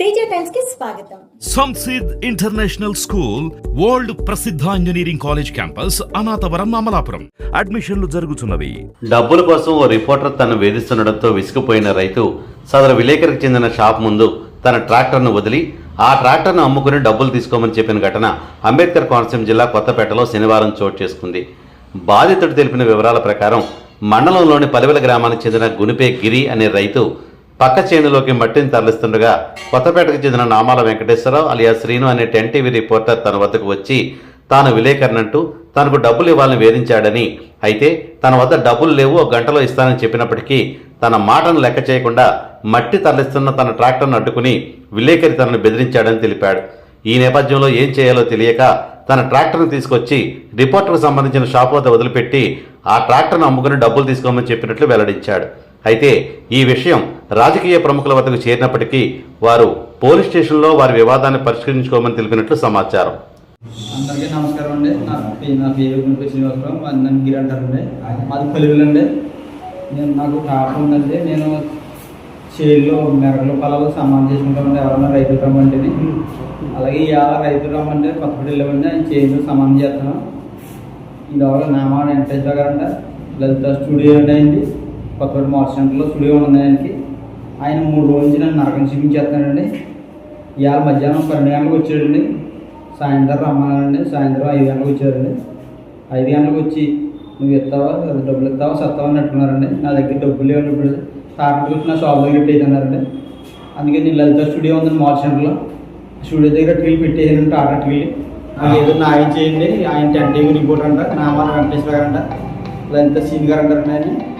తేజ టైమ్స్కి స్వాగతం. సంసిద్ international school world ప్రసిద్ధ engineering college campus Anathavaram Amalapuram. అడ్మిషన్లు జరుగుతున్నవి. డబ్బుల కోసం ఓ రిపోర్టర్ తను వేధిస్తుండటంతో విసిగిపోయిన రైతు సదరు విలేకరికి చెందిన షాప్ ముందు తన ట్రాక్టర్ను వదిలి ఆ ట్రాక్టర్ను అమ్ముకుని డబ్బులు తీసుకోమని చెప్పిన ఘటన అంబేద్కర్ కోనసీమ జిల్లా కొత్తపేటలో శనివారం చోటు చేసుకుంది. బాధితుడు తెలిపిన వివరాల ప్రకారం మండలంలోని పలివెల గ్రామానికి చెందిన గునిపే గిరి అనే రైతు పక్క చేనులోకి మట్టిని తరలిస్తుండగా కొత్తపేటకు చెందిన నామాల వెంకటేశ్వరరావు అలియా శ్రీను అనే టెన్ టీవీ రిపోర్టర్ తన వద్దకు వచ్చి తాను విలేకరణంటూ తనకు డబ్బులు ఇవ్వాలని వేధించాడని. అయితే తన వద్ద డబ్బులు లేవు ఒక గంటలో ఇస్తానని చెప్పినప్పటికీ తన మాటను లెక్క చేయకుండా మట్టి తరలిస్తున్న తన ట్రాక్టర్ను అడ్డుకుని విలేకరి తనను బెదిరించాడని తెలిపాడు. ఈ నేపథ్యంలో ఏం చేయాలో తెలియక తన ట్రాక్టర్ను తీసుకొచ్చి రిపోర్టర్కు సంబంధించిన షాప్ వద్ద వదిలిపెట్టి ఆ ట్రాక్టర్ను అమ్ముకుని డబ్బులు తీసుకోమని చెప్పినట్లు వెల్లడించాడు. అయితే ఈ విషయం రాజకీయ ప్రముఖుల వద్దకు చేరినప్పటికీ వారు పోలీస్ స్టేషన్లో వారి వివాదాన్ని పరిష్కరించుకోమని తెలిపినట్లు సమాచారం. అందరికీ నమస్కారం అండి. నా నా పేరు శ్రీనివాసరావు. నన్ను గిరి అంటారండి. మాది పల్లెలండి అండి నేను నాకు టాప్ ఉందండి. నేను చేల్లో మెరకల పొలాలు సమానం చేసుకుంటామండి. ఎవరన్నా రైతులు రమ్మంటేని. అలాగే ఇవాళ రైతులు రమ్మంటే కొత్తపల్లి వెళ్ళమండి. ఆయన చేలో సమానం చేస్తున్నాం. ఇవాళ నామా వెంకటేశ్వర గారు అంట లలిత స్టూడియో అండి కొత్తపడి మోటార్ సెంటర్లో స్టూడియో ఆయనకి. ఆయన మూడు రోజుల నుంచి నన్ను నరకం చూపించేస్తున్నాడండి. ఇవాళ మధ్యాహ్నం పన్నెండు గంటలకు వచ్చాడండి. సాయంత్రం రమ్మన్నానండి సాయంత్రం ఐదు గంటలకు వచ్చారండి ఐదు గంటలకు వచ్చి నువ్వు ఇస్తావా? డబ్బులు ఇస్తావా? సత్తావా? అని అంటున్నారండి. నా దగ్గర డబ్బులు లేవండి ఇప్పుడు. వచ్చి నా షాప్ దగ్గర పెట్టేదన్నారండి అందుకే నేను లలిత స్టూడియో ఉందండి మాల్ సెంటర్లో. స్టూడియో దగ్గర టీవీ పెట్టేసాను టాటా టీవీ నాకు ఏదో న్యాయం చేయండి. ఆయన టెన్ టీవీ రిపోర్ట్ అంట నామాల వెంకటేశ్వర గారు అంట. లలిత సీన్ గారు అంటారండి ఆయన.